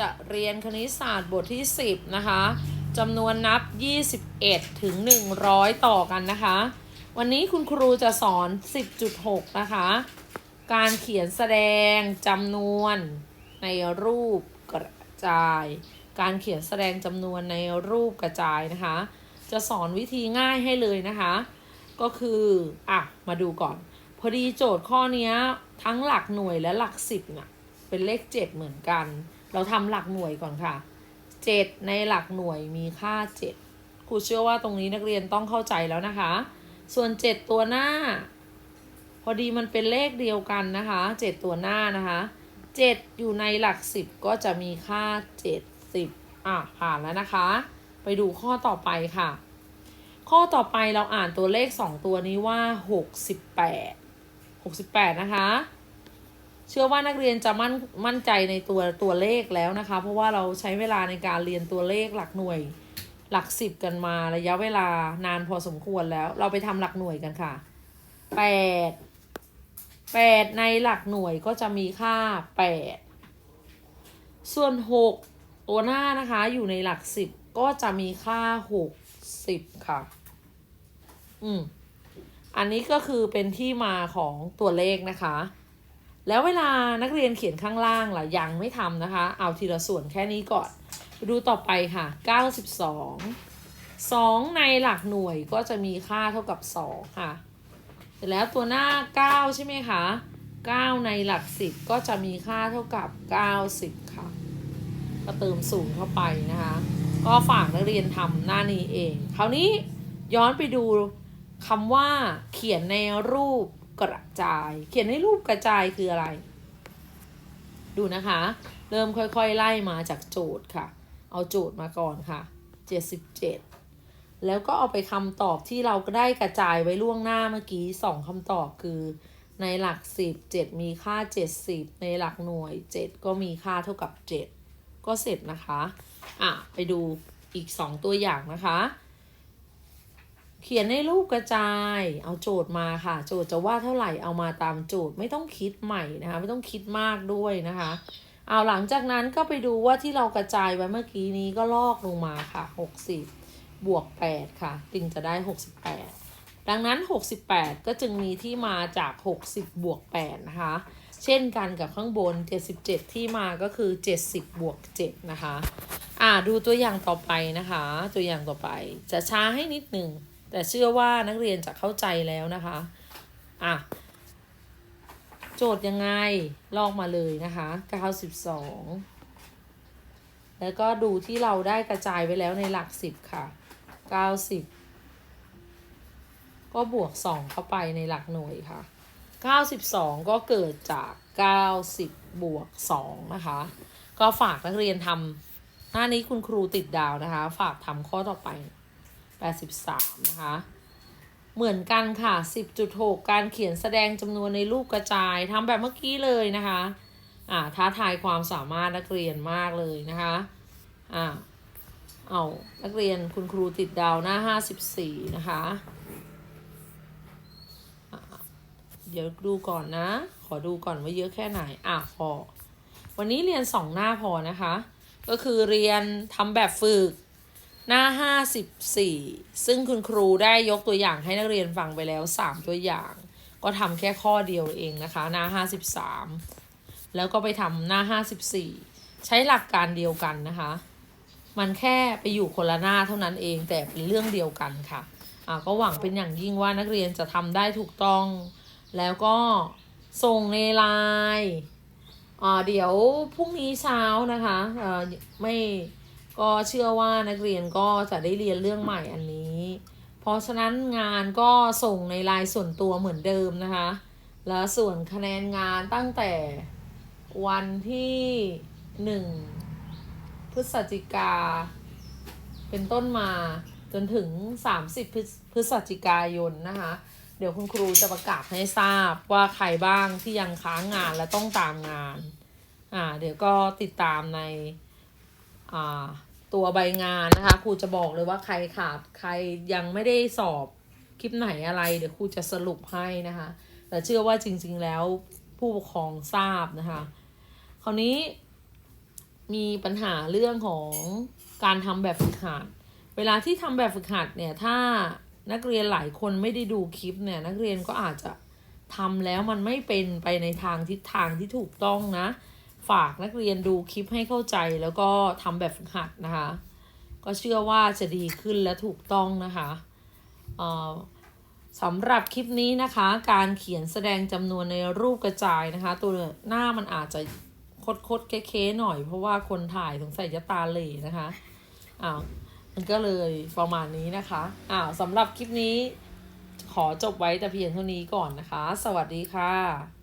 จะเรียนคณิตศาสตร์บทที่ 10 นะคะจำนวนนับ 21 ถึง 100 ต่อกันนะคะ วันนี้คุณครูจะสอน 10.6 นะคะ การเขียนแสดงจำนวนในรูปกระจาย การเขียนแสดงจำนวนในรูปกระจายนะคะ จะสอนวิธีง่ายให้เลยนะคะ ก็คือ อะ มาดูก่อน พอดีโจทย์ข้อนี้ทั้งหลักหน่วยและหลักสิบน่ะเป็นเลขเจ็ดเหมือนกัน เราทำหลักหน่วยก่อนค่ะเจ็ดในหลักหน่วยมีค่าเจ็ดครูเชื่อว่าตรงนี้นักเรียนต้องเข้าใจแล้วนะคะ ส่วนเจ็ดตัวหน้า พอดีมันเป็นเลขเดียวกันนะคะเจ็ดตัวหน้านะคะเจ็ดอยู่ในหลักสิบก็จะมีค่าเจ็ดสิบอะผ่านแล้วนะคะ ไปดูข้อต่อไปค่ะ ข้อต่อไปเราอ่านตัวเลข 2 ตัวนี้ว่า 68 68 นะคะ เชื่อว่านักเรียนจะมั่นมั่นใจในตัวตัวเลขแล้วนะคะ เพราะว่าเราใช้เวลาในการเรียนตัวเลขหลักหน่วยหลักสิบกันมาระยะเวลานานพอสมควรแล้ว เราไปทำหลักหน่วยกันค่ะ8 8ในหลักหน่วยก็จะมีค่า8ส่วน6ตัวหน้านะคะอยู่ในหลักสิบก็จะมีค่า60ค่ะ อืม อันนี้ก็คือเป็นที่มาของตัวเลขนะคะ แล้วเวลานักเรียนเขียนข้างล่างล่ะยังไม่ทำนะคะ เอาทีละส่วนแค่นี้ก่อน ดูต่อไปค่ะ 92 2 ในหลักหน่วยก็จะมีค่าเท่ากับ 2 ค่ะ เสร็จแล้วตัวหน้า 9 ใช่ไหมคะ 9 ในหลัก 10 ก็จะมีค่าเท่ากับ 90 ค่ะ ก็เติมศูนย์เข้าไปนะคะ ก็ฝากนักเรียนทำหน้านี้เอง คราวนี้ย้อนไปดูคำว่าเขียนในรูป กระจาย เขียนในรูปกระจายคืออะไร ดูนะคะ เริ่มค่อยๆ ไล่มาจากโจทย์ค่ะ เอาโจทย์มาก่อนค่ะ 77 แล้วก็เอาไปคำตอบที่เราก็ได้กระจายไว้ล่วงหน้าเมื่อกี้สองคำตอบคือ ในหลัก 10 7 มีค่า 70 ในหลักหน่วย 7 ก็มีค่าเท่ากับ 7 ก็เสร็จนะคะ อะ ไปดูอีก 2 ตัวอย่างนะคะ เขียนในรูปกระจาย เอาโจทย์มาค่ะ โจทย์จะว่าเท่าไหร่เอามาตามโจทย์ไม่ต้องคิดใหม่นะคะ ไม่ต้องคิดมากด้วยนะคะ เอาหลังจากนั้นก็ไปดูว่าที่เรากระจายไว้เมื่อกี้นี้ก็ลอกลงมาค่ะ 60 บวก 8 ค่ะ จึงจะได้ 68 ดังนั้น 68 ก็จึงมีที่มาจาก 60 บวก 8 นะคะ เช่นกันกับข้างบน 77 ที่มาก็คือ 70 บวก 7 นะคะ อ่าดูตัวอย่างต่อไปนะคะ ตัวอย่างต่อไปจะช้าให้นิดหนึ่ง แต่เชื่อว่านักเรียนจะเข้าใจแล้วนะคะ อะ โจทย์ยังไง ลอกมาเลยนะคะ 92 แล้วก็ดูที่เราได้กระจายไว้แล้วในหลัก 10 ค่ะ 90 ก็บวก 2 เข้าไปในหลักหน่วยค่ะ 92 ก็เกิดจาก 90 บวก 2 นะคะ ก็ฝากนักเรียนทำหน้านี้คุณครูติดดาวนะคะ ฝากทำข้อต่อไป 83 นะคะ เหมือนกันค่ะ 10.6 การเขียนแสดงจำนวนในรูปกระจายทำแบบเมื่อกี้เลยนะคะ อ่าท้าทายความสามารถนักเรียนมากเลยนะคะ อ่าเอานักเรียนคุณครูติดดาวหน้า 54 นะคะเดี๋ยวดูก่อนนะ ขอดูก่อนว่าเยอะแค่ไหน อะพอ วันนี้เรียนสองหน้าพอนะคะ ก็คือเรียนทำแบบฝึก หน้า 54 ซึ่งคุณครูได้ยกตัวอย่างให้นักเรียนฟังไปแล้ว 3 ตัวอย่าง ก็ทำแค่ข้อเดียวเองนะคะ หน้า 53 แล้วก็ไปทำหน้า 54 ใช้หลักการเดียวกันนะคะ มันแค่ไปอยู่คนละหน้าเท่านั้นเองแต่เป็นเรื่องเดียวกันค่ะอ่าก็หวังเป็นอย่างยิ่งว่านักเรียนจะทำได้ถูกต้อง แล้วก็ส่งในไลน์อ่าเดี๋ยวพรุ่งนี้เช้านะคะเอ่อไม่ ก็เชื่อว่านักเรียนก็จะได้เรียนเรื่องใหม่อันนี้ เพราะฉะนั้นงานก็ส่งในลน์ส่วนตัวเหมือนเดิมนะคะ แล้วส่วนคะแนนงานตั้งแต่วันที่หนึ่งพฤศจิกา เป็นต้นมาจนถึง 30 พฤศจิกายนนะคะ เดี๋ยวคุณครูจะประกาศให้ทราบว่าใครบ้างที่ยังค้างงานและต้องตามงาน อ่า เดี๋ยวก็ติดตามใน อ่า ตัวใบงานนะคะครูจะบอกเลยว่าใครขาดใครยังไม่ได้สอบคลิปไหนอะไร เดี๋ยวครูจะสรุปให้นะคะ แต่เชื่อว่าจริง ๆ แล้วผู้ปกครองทราบนะคะ คราวนี้มีปัญหาเรื่องของการทำแบบฝึกหัด เวลาที่ทำแบบฝึกหัดเนี่ยถ้านักเรียนหลายคนไม่ได้ดูคลิปเนี่ยนักเรียนก็อาจจะทำแล้วมันไม่เป็นไปในทางทิศทางที่ถูกต้องนะ ฝากนักเรียนดูคลิปให้เข้าใจแล้วก็ทำแบบฝึกหัดนะคะ ก็เชื่อว่าจะดีขึ้นและถูกต้องนะคะสำหรับคลิปนี้นะคะ การเขียนแสดงจำนวนในรูปกระจายนะคะ ตัวหน้ามันอาจจะคดคดๆเค้ๆหน่อย เพราะว่าคนถ่ายสงสัยจะตาเหล่นะคะอ้าวมันก็เลยประมาณนี้นะคะอ้าวสำหรับคลิปนี้ขอจบไว้แต่เพียงเท่านี้ก่อนนะคะ สวัสดีค่ะ